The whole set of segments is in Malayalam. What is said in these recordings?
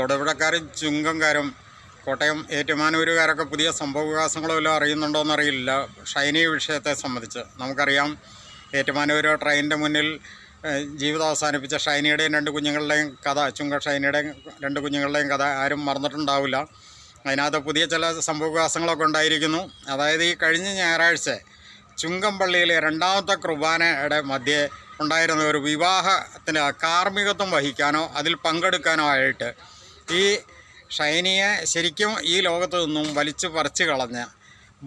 തൊടുപുഴക്കാരും ചുങ്കംകാരും കോട്ടയം ഏറ്റുമാനൂരുകാരൊക്കെ പുതിയ സംഭവവികാസങ്ങളോ വല്ലതും അറിയുന്നുണ്ടോ എന്നറിയില്ല. ഷൈനി വിഷയത്തെ സംബന്ധിച്ച് നമുക്കറിയാം. ഏറ്റുമാനൂര് ട്രെയിനിന്റെ മുന്നിൽ ജീവിതം അവസാനിപ്പിച്ച ഷൈനിയുടെയും രണ്ട് കുഞ്ഞുങ്ങളുടെയും കഥ ചുങ്ക ഷൈനിയുടെയും രണ്ട് കുഞ്ഞുങ്ങളുടെയും കഥ ആരും മറന്നിട്ടുണ്ടാവില്ല. അതിനകത്ത് പുതിയ ചില സംഭവവികാസങ്ങളൊക്കെ ഉണ്ടായിരിക്കുന്നു. അതായത് ഈ കഴിഞ്ഞ ഞായറാഴ്ച ചുങ്കംപള്ളിയിലെ രണ്ടാമത്തെ കുർബാനയുടെ മധ്യേ ഉണ്ടായിരുന്ന ഒരു വിവാഹത്തിന് കാർമ്മികത്വം വഹിക്കാനോ അതിൽ പങ്കെടുക്കാനോ ആയിട്ട് ഈ ഷൈനിയെ ശരിക്കും ഈ ലോകത്ത് നിന്നും വലിച്ചു പറിച്ചു കളഞ്ഞ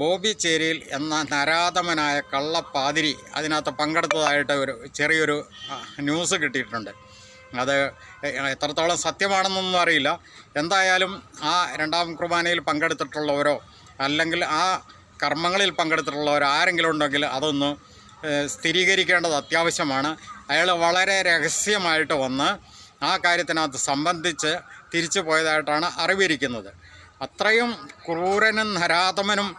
ബോബി ചേരിയിൽ എന്ന നരാധമനായ കള്ളപ്പാതിരി അതിനകത്ത് പങ്കെടുത്തതായിട്ട് ഒരു ചെറിയൊരു ന്യൂസ് കിട്ടിയിട്ടുണ്ട്. അത് എത്രത്തോളം സത്യമാണെന്നൊന്നും അറിയില്ല. എന്തായാലും ആ രണ്ടാം കുർബാനയിൽ പങ്കെടുത്തിട്ടുള്ളവരോ അല്ലെങ്കിൽ ആ കർമ്മങ്ങളിൽ പങ്കെടുത്തിട്ടുള്ളവരോ ആരെങ്കിലും ഉണ്ടെങ്കിൽ അതൊന്ന് സ്ഥിരീകരിക്കേണ്ടത് അത്യാവശ്യമാണ്. അയാൾ വളരെ രഹസ്യമായിട്ട് വന്ന് ആ കാര്യത്തിനകത്ത് സംബന്ധിച്ച് തിരിച്ചു പോയതായിട്ടാണ് അറിവിരിക്കുന്നത്. അത്രയും ക്രൂരനും നരാധമനും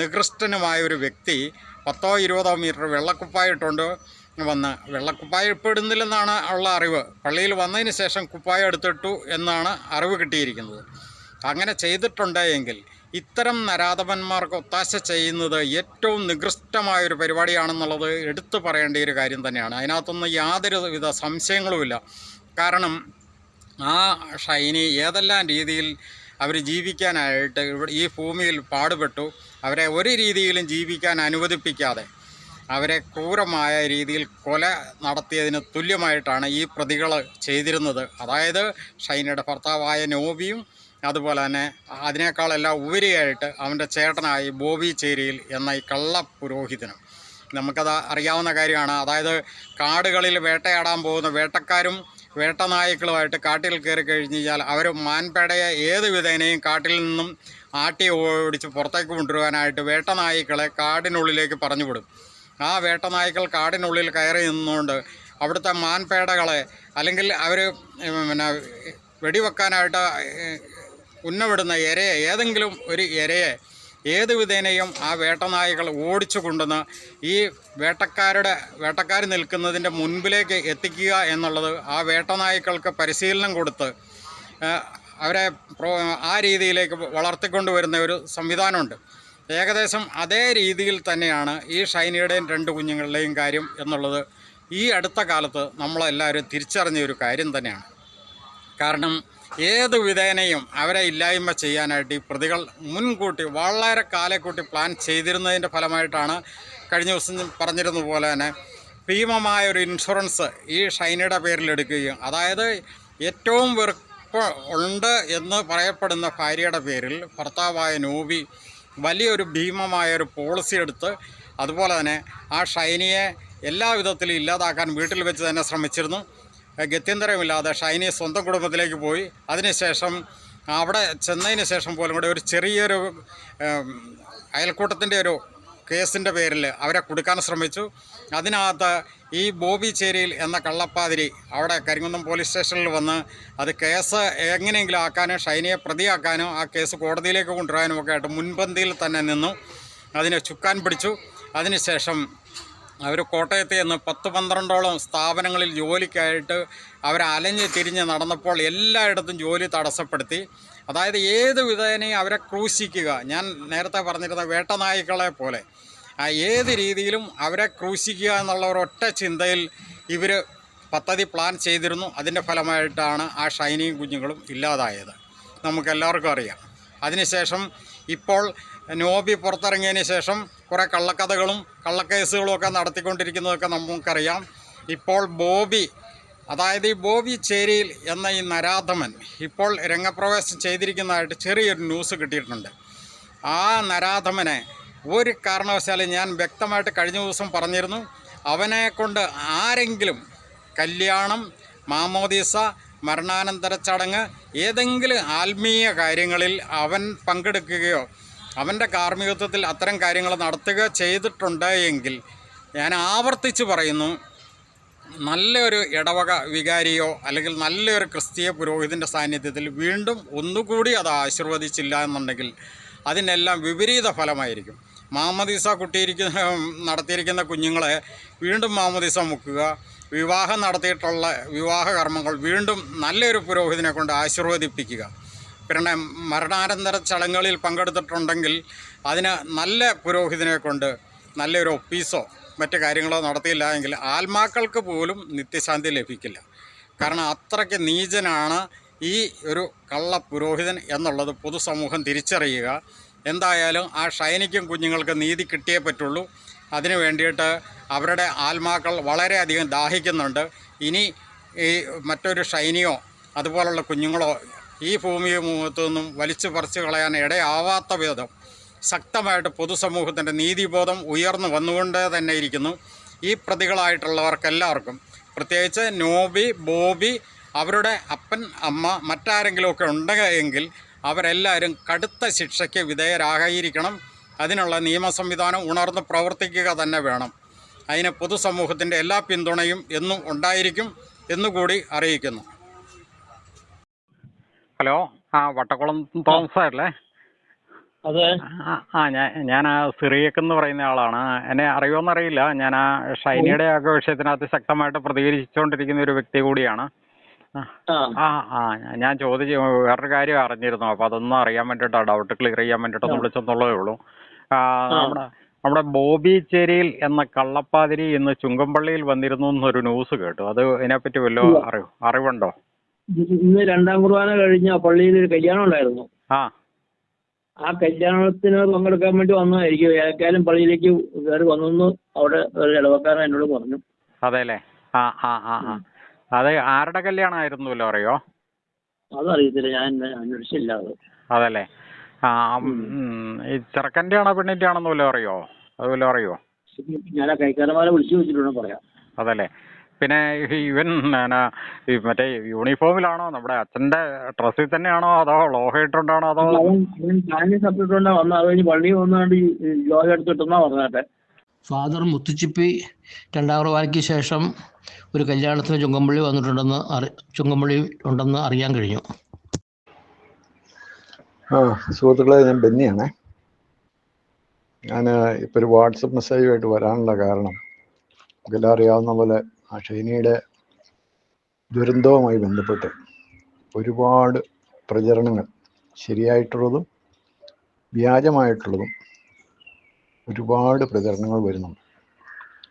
നികൃഷ്ടനുമായ ഒരു വ്യക്തി പത്തോ ഇരുപതോ മീറ്റർ വെള്ളക്കുപ്പായിട്ടുണ്ട് വന്ന്. വെള്ളക്കുപ്പായ ഇപ്പോൾ ഉള്ള അറിവ്. പള്ളിയിൽ വന്നതിന് ശേഷം കുപ്പായം എടുത്തിട്ടു എന്നാണ് അറിവ് കിട്ടിയിരിക്കുന്നത്. അങ്ങനെ ചെയ്തിട്ടുണ്ടെങ്കിൽ ഇത്തരം നരാധവന്മാർക്ക് ഒത്താശ ചെയ്യുന്നത് ഏറ്റവും നികൃഷ്ടമായൊരു പരിപാടിയാണെന്നുള്ളത് എടുത്തു പറയേണ്ട ഒരു കാര്യം തന്നെയാണ്. അതിനകത്തൊന്നും യാതൊരു വിധ സംശയങ്ങളുമില്ല. കാരണം ആ ഷൈനി ഏതെല്ലാം രീതിയിൽ അവർ ജീവിക്കാനായിട്ട് ഈ ഭൂമിയിൽ പാടുപെട്ടു അവരെ ഒരു രീതിയിലും ജീവിക്കാൻ അനുവദിപ്പിക്കാതെ അവരെ ക്രൂരമായ രീതിയിൽ കൊല നടത്തിയതിന് തുല്യമായിട്ടാണ് ഈ പ്രതികൾ ചെയ്തിരുന്നത്. അതായത് ഷൈനയുടെ ഭർത്താവായ നോബിയും അതുപോലെ തന്നെ അതിനേക്കാളെല്ലാം ഉപരിയായിട്ട് അവന്റെ ചേട്ടനായി ബോബി ചേരിയിൽ എന്ന ഈ കള്ള പുരോഹിതനും. നമുക്കത് അറിയാവുന്ന കാര്യമാണ്. അതായത് കാടുകളിൽ വേട്ടയാടാൻ പോകുന്ന വേട്ടക്കാരും വേട്ടനായ്ക്കളുമായിട്ട് കാട്ടിൽ കയറി കഴിഞ്ഞ് കഴിഞ്ഞാൽ അവർ മാൻപേടയെ ഏത് വിധേനയും കാട്ടിൽ നിന്നും ആട്ടി ഓടിച്ച് പുറത്തേക്ക് കൊണ്ടുവരുവാനായിട്ട് വേട്ടനായ്ക്കളെ കാടിനുള്ളിലേക്ക് പറഞ്ഞു വിടും ആ വേട്ടനായ്ക്കൾ കാടിനുള്ളിൽ കയറി നിന്നുകൊണ്ട് അവിടുത്തെ മാൻപേടകളെ അല്ലെങ്കിൽ അവർ പിന്നെ വെടിവെക്കാനായിട്ട് ഉന്നവിടുന്ന ഇരയെ ഏതെങ്കിലും ഒരു ഇരയെ ഏത് വിധേനയും ആ വേട്ടനായകൾ ഓടിച്ചു കൊണ്ടുവന്ന് ഈ വേട്ടക്കാരുടെ വേട്ടക്കാർ നിൽക്കുന്നതിന്റെ മുൻപിലേക്ക് എത്തിക്കുക എന്നുള്ളത് ആ വേട്ടനായ്ക്കൾക്ക് പരിശീലനം കൊടുത്ത് അവരെ ആ രീതിയിലേക്ക് വളർത്തിക്കൊണ്ട് വരുന്ന ഒരു സംവിധാനമുണ്ട്. ഏകദേശം അതേ രീതിയിൽ തന്നെയാണ് ഈ ഷൈനിയുടെയും രണ്ട് കുഞ്ഞുങ്ങളുടെയും കാര്യം എന്നുള്ളത് ഈ അടുത്ത കാലത്ത് നമ്മളെല്ലാവരും തിരിച്ചറിഞ്ഞ ഒരു കാര്യം തന്നെയാണ്. കാരണം ഏത് വിധേനയും അവരെ ഇല്ലായ്മ ചെയ്യാനായിട്ട് ഈ പ്രതികൾ മുൻകൂട്ടി വളരെ കാലെക്കൂട്ടി പ്ലാൻ ചെയ്തിരുന്നതിന്റെ ഫലമായിട്ടാണ് കഴിഞ്ഞ ദിവസം പറഞ്ഞിരുന്ന പോലെ തന്നെ ഭീമമായ ഒരു ഇൻഷുറൻസ് ഈ ഷൈനയുടെ പേരിൽ എടുക്കുകയും അതായത് ഏറ്റവും വെറുപ്പ് ഉണ്ട് എന്ന് പറയപ്പെടുന്ന ഭാര്യയുടെ പേരിൽ ഭർത്താവായ നോബി വലിയൊരു ഭീമമായ ഒരു പോളിസി എടുത്ത് അതുപോലെ തന്നെ ആ ഷൈനിയെ എല്ലാവിധത്തിലും ഇല്ലാതാക്കാൻ വീട്ടിൽ വെച്ച് തന്നെ ശ്രമിച്ചിരുന്നു. ഗത്യന്തരമില്ലാതെ ഷൈനി സ്വന്തം കുടുംബത്തിലേക്ക് പോയി. അതിനുശേഷം അവിടെ ചെന്നതിന് ശേഷം പോലും കൂടെ ഒരു ചെറിയൊരു അയൽക്കൂട്ടത്തിന്റെ ഒരു കേസിന്റെ പേരിൽ അവരെ കൊടുക്കാൻ ശ്രമിച്ചു. അതിനകത്ത് ഈ ബോബി ചേരിയിൽ എന്ന കള്ളപ്പാതിരി അവിടെ കരിങ്കുന്നം പോലീസ് സ്റ്റേഷനിൽ വന്ന് അത് കേസ് എങ്ങനെയെങ്കിലും ആക്കാനും ഷൈനിയെ പ്രതിയാക്കാനും ആ കേസ് കോടതിയിലേക്ക് കൊണ്ടുവരാനും ഒക്കെ ആയിട്ട് മുൻപന്തിയിൽ തന്നെ നിന്നു. അതിനെ ചുക്കാൻ പിടിച്ചു. അതിനുശേഷം അവർ കോട്ടയത്ത് നിന്ന് പത്ത് പന്ത്രണ്ടോളം സ്ഥാപനങ്ങളിൽ ജോലിക്കായിട്ട് അവർ അലഞ്ഞ് തിരിഞ്ഞ് നടന്നപ്പോൾ എല്ലായിടത്തും ജോലി തടസ്സപ്പെടുത്തി. അതായത് ഏത് വിധേനയും അവരെ ക്രൂശിക്കുക. ഞാൻ നേരത്തെ പറഞ്ഞിരുന്ന വേട്ടനായ്ക്കളെ പോലെ. ഏത് രീതിയിലും അവരെ ക്രൂശിക്കുക എന്നുള്ള ഒരൊറ്റ ചിന്തയിൽ ഇവർ പദ്ധതി പ്ലാൻ ചെയ്തിരുന്നു. അതിന്റെ ഫലമായിട്ടാണ് ആ ഷൈനിയും കുഞ്ഞുങ്ങളും ഇല്ലാതായത്. നമുക്കെല്ലാവർക്കും അറിയാം. അതിനുശേഷം ഇപ്പോൾ നോബി പുറത്തിറങ്ങിയതിന് ശേഷം കുറേ കള്ളക്കഥകളും കള്ളക്കേസുകളും ഒക്കെ നടത്തിക്കൊണ്ടിരിക്കുന്നതൊക്കെ നമുക്കറിയാം. ഇപ്പോൾ ബോബി അതായത് ഈ ബോബി ചേരിയിൽ എന്ന ഈ നരാധമൻ ഇപ്പോൾ രംഗപ്രവേശം ചെയ്തിരിക്കുന്നതായിട്ട് ചെറിയൊരു ന്യൂസ് കിട്ടിയിട്ടുണ്ട്. ആ നരാധമനെ ഒരു കാരണവശാലും ഞാൻ വ്യക്തമായിട്ട് കഴിഞ്ഞ ദിവസം പറഞ്ഞിരുന്നു. അവനെക്കൊണ്ട് ആരെങ്കിലും കല്യാണം മാമോദീസ മരണാനന്തര ചടങ്ങ് ഏതെങ്കിലും ആത്മീയ കാര്യങ്ങളിൽ അവൻ പങ്കെടുക്കുകയോ അവന്റെ കാർമ്മികത്വത്തിൽ അത്തരം കാര്യങ്ങൾ നടത്തുക ചെയ്തിട്ടുണ്ട് എങ്കിൽ ഞാൻ ആവർത്തിച്ച് പറയുന്നു നല്ലൊരു ഇടവക വികാരിയോ അല്ലെങ്കിൽ നല്ലൊരു ക്രിസ്തീയ പുരോഹിതന്റെ സാന്നിധ്യത്തിൽ വീണ്ടും ഒന്നുകൂടി അത് ആശീർവദിച്ചില്ല എന്നുണ്ടെങ്കിൽ അതിനെല്ലാം വിപരീത ഫലമായിരിക്കും. മാമദീസ കുട്ടിയിരിക്കുന്ന നടത്തിയിരിക്കുന്ന കുഞ്ഞുങ്ങളെ വീണ്ടും മാമദീസ മുക്കുക. വിവാഹം നടത്തിയിട്ടുള്ള വിവാഹ കർമ്മങ്ങൾ വീണ്ടും നല്ലൊരു പുരോഹിതനെ കൊണ്ട് ആശീർവദിപ്പിക്കുക. പിന്നെ മരണാനന്തര ചടങ്ങുകളിൽ പങ്കെടുത്തിട്ടുണ്ടെങ്കിൽ അതിന് നല്ല പുരോഹിതനെ കൊണ്ട് നല്ലൊരു ഒപ്പീസോ മറ്റു കാര്യങ്ങളോ നടത്തിയില്ല എങ്കിൽ ആത്മാക്കൾക്ക് പോലും നിത്യശാന്തി ലഭിക്കില്ല. കാരണം അത്രയ്ക്ക് നീചനാണ് ഈ ഒരു കള്ള പുരോഹിതൻ എന്നുള്ളത് പൊതുസമൂഹം തിരിച്ചറിയുക. എന്തായാലും ആ ഷൈനിക്കും കുഞ്ഞുങ്ങൾക്ക് നീതി കിട്ടിയേ പറ്റുള്ളൂ. അതിനു വേണ്ടിയിട്ട് അവരുടെ ആത്മാക്കൾ വളരെയധികം ദാഹിക്കുന്നുണ്ട്. ഇനി ഈ മറ്റൊരു ഷൈനിയോ അതുപോലുള്ള കുഞ്ഞുങ്ങളോ ഈ ഭൂമിയെ നിന്നും വലിച്ചു പറിച്ചു കളയാൻ ഇടയാവാത്ത വിധം ശക്തമായിട്ട് പൊതുസമൂഹത്തിന്റെ നീതിബോധം ഉയർന്നു വന്നുകൊണ്ട് തന്നെ ഇരിക്കുന്നു. ഈ പ്രതികളായിട്ടുള്ളവർക്കെല്ലാവർക്കും പ്രത്യേകിച്ച് നോബി ബോബി അവരുടെ അപ്പൻ അമ്മ മറ്റാരെങ്കിലുമൊക്കെ ഉണ്ടെങ്കിൽ അവരെല്ലാവരും കടുത്ത ശിക്ഷയ്ക്ക് വിധേയരാകാതിരിക്കണം. അതിനുള്ള നിയമ സംവിധാനം ഉണർന്ന് പ്രവർത്തിക്കുക തന്നെ വേണം. അതിന് പൊതുസമൂഹത്തിന്റെ എല്ലാ പിന്തുണയും എന്നും ഉണ്ടായിരിക്കും എന്നുകൂടി അറിയിക്കുന്നു. ഹലോ ആ വട്ടക്കുളം തോമസ് അല്ലേ അതെ. ആ ആ ഞാൻ ഞാൻ ആ സിറിയക്ക് എന്ന് പറയുന്ന ആളാണ്. എന്നെ അറിയുമോന്നറിയില്ല ഞാൻ ആ ഷൈനിയുടെ ഒക്കെ വിഷയത്തിനകത്ത് ശക്തമായിട്ട് പ്രതികരിച്ചുകൊണ്ടിരിക്കുന്ന ഒരു വ്യക്തി കൂടിയാണ്. ആ ആ. ആ ആ ഞാൻ ചോദിച്ചു വേറൊരു കാര്യം അറിഞ്ഞിരുന്നു. അപ്പോൾ അതൊന്നും അറിയാൻ വേണ്ടിയിട്ടാണ് ഡൗട്ട് ക്ലിയർ ചെയ്യാൻ വേണ്ടിയിട്ടൊന്ന് വിളിച്ചെന്നുള്ളതേ ഉള്ളൂ. ആ, നമ്മുടെ നമ്മുടെ ബോബി ചേരിയിൽ എന്ന കള്ളപ്പാതിരി ഇന്ന് ചുങ്കമ്പള്ളിയിൽ വന്നിരുന്നു എന്നൊരു ന്യൂസ് കേട്ടു. അത് ഇതിനെപ്പറ്റി വല്ല അറിവ് അറിവുണ്ടോ? ഇന്ന് രണ്ടാം കുർബാന കഴിഞ്ഞ പള്ളിയിൽ ഒരു കല്യാണം ഉണ്ടായിരുന്നു. ആ. ആ കല്യാണത്തിന് പങ്കെടുക്കാൻ വേണ്ടി വന്നതായിരിക്കും. ഏക്കാലും പള്ളിയിലേക്ക് കയറി വന്നെന്ന് അവിടെ ഒരു ഇടവക്കാരൻ എന്നോട് പറഞ്ഞു. അതെ അല്ലേ ആ ആ ആ. ആ അത് ആരുടെ കല്യാണമായിരുന്നല്ലോ അറിയോ? അതറിയത്തില്ല. ഞാൻ അന്വേഷിച്ചില്ല അത്. അതല്ലേ? ആ ഈ ചെറുക്കന്റെ ആണോ പെണ്ണിന്റെ ആണെന്ന് വല്ലതും അറിയോ? അത് വല്ലതും അറിയോ? ഞാൻ ആ കൈക്കാരന്മാരെ വിളിച്ചു വെച്ചിട്ടുണ്ട് പറയാം. അതല്ലേ. പിന്നെ ഇവൻ എന്നാ, ഈ മറ്റേ യൂണിഫോമിലാണോ? നമ്മുടെ അച്ഛന്റെ ഡ്രസ്സിൽ തന്നെയാണോ? അതോ ലോഹ ഇട്ടുണ്ടാണോ അതോ അത് എടുത്തിട്ടെന്നാ പറഞ്ഞാട്ടെ. ഫാദർ മുത്തുച്ചിപ്പി രണ്ടാം കുർബാനയ്ക്ക് ശേഷം ഒരു കല്യാണത്തിന് ചുങ്കമ്പള്ളി വന്നിട്ടുണ്ടെന്ന് അറി ചുങ്കമ്പള്ളി ഉണ്ടെന്ന് അറിയാൻ കഴിഞ്ഞു. ആ സുഹൃത്തുക്കളെ ഞാൻ ബെന്നിയാണേ. ഞാൻ ഇപ്പോൾ ഒരു വാട്സപ്പ് മെസ്സേജുമായിട്ട് വരാനുള്ള കാരണം നമുക്കെല്ലാം അറിയാവുന്ന പോലെ ആ ഷൈനിയുടെ ദുരന്തവുമായി ബന്ധപ്പെട്ട് ഒരുപാട് പ്രചരണങ്ങൾ ശരിയായിട്ടുള്ളതും വ്യാജമായിട്ടുള്ളതും ഒരുപാട് പ്രചരണങ്ങൾ വരുന്നുണ്ട്.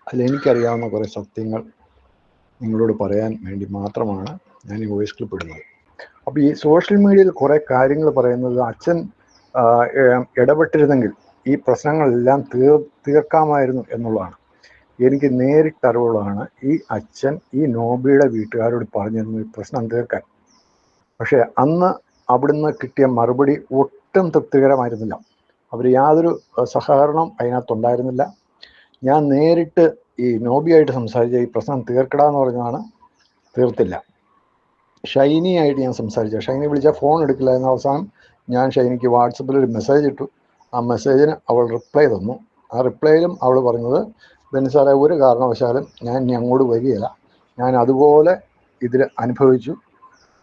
അതിലെനിക്കറിയാവുന്ന കുറേ സത്യങ്ങൾ നിങ്ങളോട് പറയാൻ വേണ്ടി മാത്രമാണ് ഞാൻ ഈ വോയിസ് ക്ലിപ്പ് ഇടുന്നത്. അപ്പോൾ ഈ സോഷ്യൽ മീഡിയയിൽ കുറേ കാര്യങ്ങൾ പറയുന്നത് അച്ഛൻ ഇടപെട്ടിരുന്നെങ്കിൽ ഈ പ്രശ്നങ്ങളെല്ലാം തീർ തീർക്കാമായിരുന്നു എന്നുള്ളതാണ്. എനിക്ക് നേരിട്ട് അറിവുള്ളതാണ് ഈ അച്ഛൻ ഈ നോബിയുടെ വീട്ടുകാരോട് പറഞ്ഞിരുന്നു ഈ പ്രശ്നം തീർക്കാൻ. പക്ഷേ അന്ന് അവിടുന്ന് കിട്ടിയ മറുപടി ഒട്ടും തൃപ്തികരമായിരുന്നില്ല. അവർ യാതൊരു സഹകരണം അതിനകത്തുണ്ടായിരുന്നില്ല. ഞാൻ നേരിട്ട് ഈ നോബിയായിട്ട് സംസാരിച്ച ഈ പ്രശ്നം തീർക്കടാന്ന് പറഞ്ഞതാണ് തീർത്തില്ല. ഷൈനിയായിട്ട് ഞാൻ സംസാരിച്ചു. ഷൈനി വിളിച്ചാൽ ഫോൺ എടുക്കില്ല എന്ന അവസാനം ഞാൻ ഷൈനിക്ക് വാട്സപ്പിൽ ഒരു മെസ്സേജ് ഇട്ടു. ആ മെസ്സേജിന് അവൾ റിപ്ലൈ തന്നു. ആ റിപ്ലൈയിലും അവൾ പറഞ്ഞത് ബെന്നി സാറേ ഒരു കാരണവശാലും ഞാൻ ഇനി അങ്ങോട്ട് വരികയില്ല. ഞാൻ അതുപോലെ ഇതിൽ അനുഭവിച്ചു.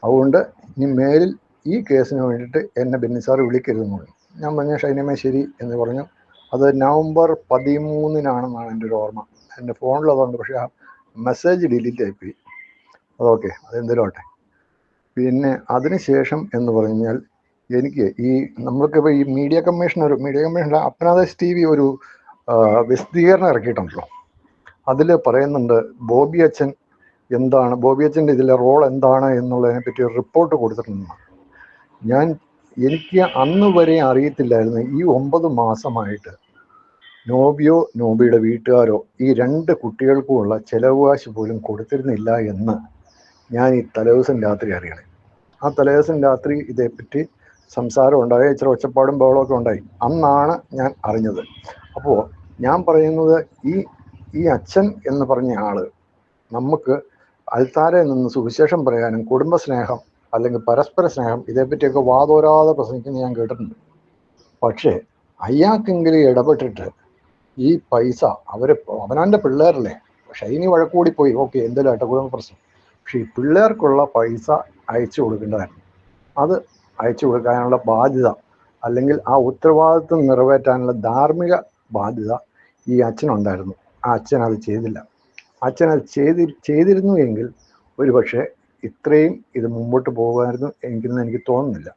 അതുകൊണ്ട് ഇനി മേലിൽ ഈ കേസിന് വേണ്ടിയിട്ട് എന്നെ ബെന്നി സാറ് വിളിക്കരുതെന്ന് പറഞ്ഞു. ഞാൻ പറഞ്ഞു ഷൈനിമേ ശരി എന്ന് പറഞ്ഞു. അത് നവംബർ പതിമൂന്നിനാണെന്നാണ് എന്റെ ഒരു ഓർമ്മ. എന്റെ ഫോണിലതുകൊണ്ട് പക്ഷേ ആ മെസ്സേജ് ഡിലീറ്റ് ആയിപ്പോയി. അതൊക്കെ അതെന്തെങ്കിലും ആട്ടെ പിന്നെ അതിനുശേഷം എന്ന് പറഞ്ഞാൽ എനിക്ക് ഈ നമ്മൾക്കിപ്പോൾ ഈ മീഡിയ കമ്മീഷൻ ഒരു media commission Apnadesh T V ഒരു വിശദീകരണം ഇറക്കിയിട്ടുണ്ടല്ലോ. അതിൽ പറയുന്നുണ്ട് ബോബി അച്ഛൻ എന്താണ് ബോബി അച്ഛന്റെ ഇതിലെ റോൾ എന്താണ് എന്നുള്ളതിനെ പറ്റി ഒരു റിപ്പോർട്ട് കൊടുത്തിട്ടുണ്ട് ഞാൻ എനിക്ക് അന്ന് വരെ അറിയത്തില്ലായിരുന്നു ഈ ഒമ്പത് മാസമായിട്ട് നോബിയോ നോബിയുടെ വീട്ടുകാരോ ഈ രണ്ട് കുട്ടികൾക്കുമുള്ള ചെലവ് കാശ് പോലും കൊടുത്തിരുന്നില്ല എന്ന് ഞാൻ ഈ തലേ ദിവസം രാത്രി അറിയണേ. ആ തലേദിവസം രാത്രി ഇതേപ്പറ്റി സംസാരം ഉണ്ടായി. ഇച്ചിരി ഒച്ചപ്പാടും ബഹളമൊക്കെ ഉണ്ടായി. അന്നാണ് ഞാൻ അറിഞ്ഞത്. അപ്പോൾ ഞാൻ പറയുന്നത് ഈ ഈ അച്ഛൻ എന്ന് പറഞ്ഞ ആൾ നമുക്ക് അൽത്താരെ നിന്ന് സുവിശേഷം പറയാനും കുടുംബസ്നേഹം അല്ലെങ്കിൽ പരസ്പര സ്നേഹം ഇതേപ്പറ്റിയൊക്കെ വാതോരാതെ പ്രസംഗിക്കുന്ന ഞാൻ കേട്ടിട്ടുണ്ട്. പക്ഷേ അയാൾക്കെങ്കിലും ഇടപെട്ടിട്ട് ഈ പൈസ അവരെ അവനാന്റെ പിള്ളേരല്ലേ? പക്ഷേ ഇനി വഴക്കൂടി പോയി. ഓക്കെ എന്തെങ്കിലും ആട്ടെ കുടുംബ പ്രശ്നം. പക്ഷേ ഈ പിള്ളേർക്കുള്ള പൈസ അയച്ചു കൊടുക്കേണ്ടതായിരുന്നു അത് അയച്ചു കൊടുക്കാനുള്ള ബാധ്യത അല്ലെങ്കിൽ ആ ഉത്തരവാദിത്വം നിറവേറ്റാനുള്ള ധാർമ്മിക ബാധ്യത ഈ അച്ഛനുണ്ടായിരുന്നു. ആ അച്ഛൻ അത് ചെയ്തില്ല. അച്ഛൻ അത് ചെയ്തി ചെയ്തിരുന്നു എങ്കിൽ ഒരു പക്ഷേ ഇത്രയും ഇത് മുമ്പോട്ട് പോകുമായിരുന്നു എനിക്കെന്ന് എനിക്ക് തോന്നുന്നില്ല.